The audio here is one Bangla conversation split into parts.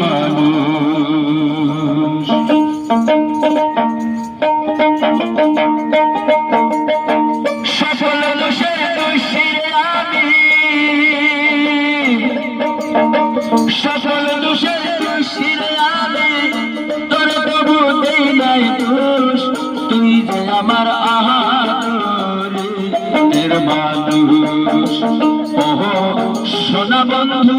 মানুষ। সকল দোষের দোষী আমি। সকল দোষের দোষী আমি। তোর প্রভু দেই আমার আহারে। মানুষ সোনা বন্ধু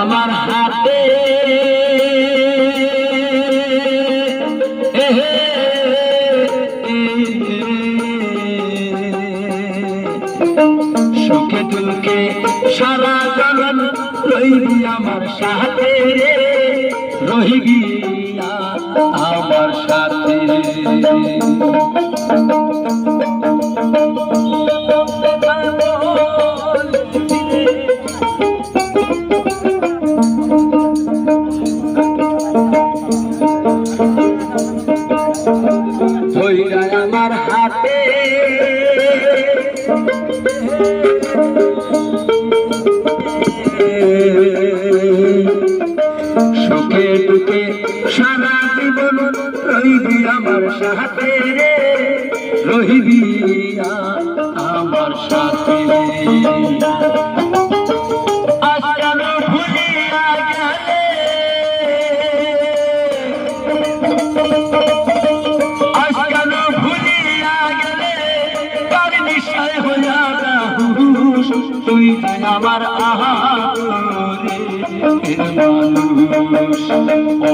দুঃখে সারা জগন রইবি আমার সাথে রহিবি আমার সাথে আমার হাতে। সুখে দুঃখে সারা জীবন রহিবি আমার সাথে রে। রহিবি আমার সাথে আজ কেন ভুলিয়া গেলে আহারে মানুষ ও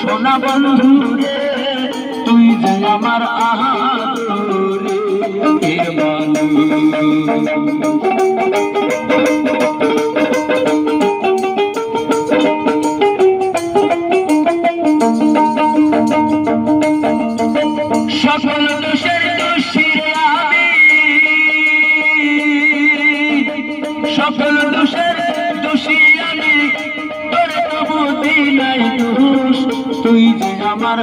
সোনা বন্ধু রে তুই যে আমার আহারে সকল দোষের সকল দোষের দোষী আমি। তোর প্রভু দিলাই দোষ তুই যে আমার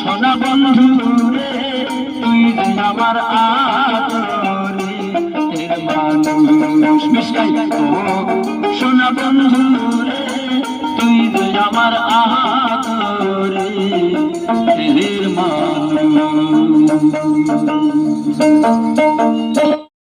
সোনা বন্ধু রে, তুই যে আমার সোনা বন্ধু রে, তুই যে আমার আদরে Thank you.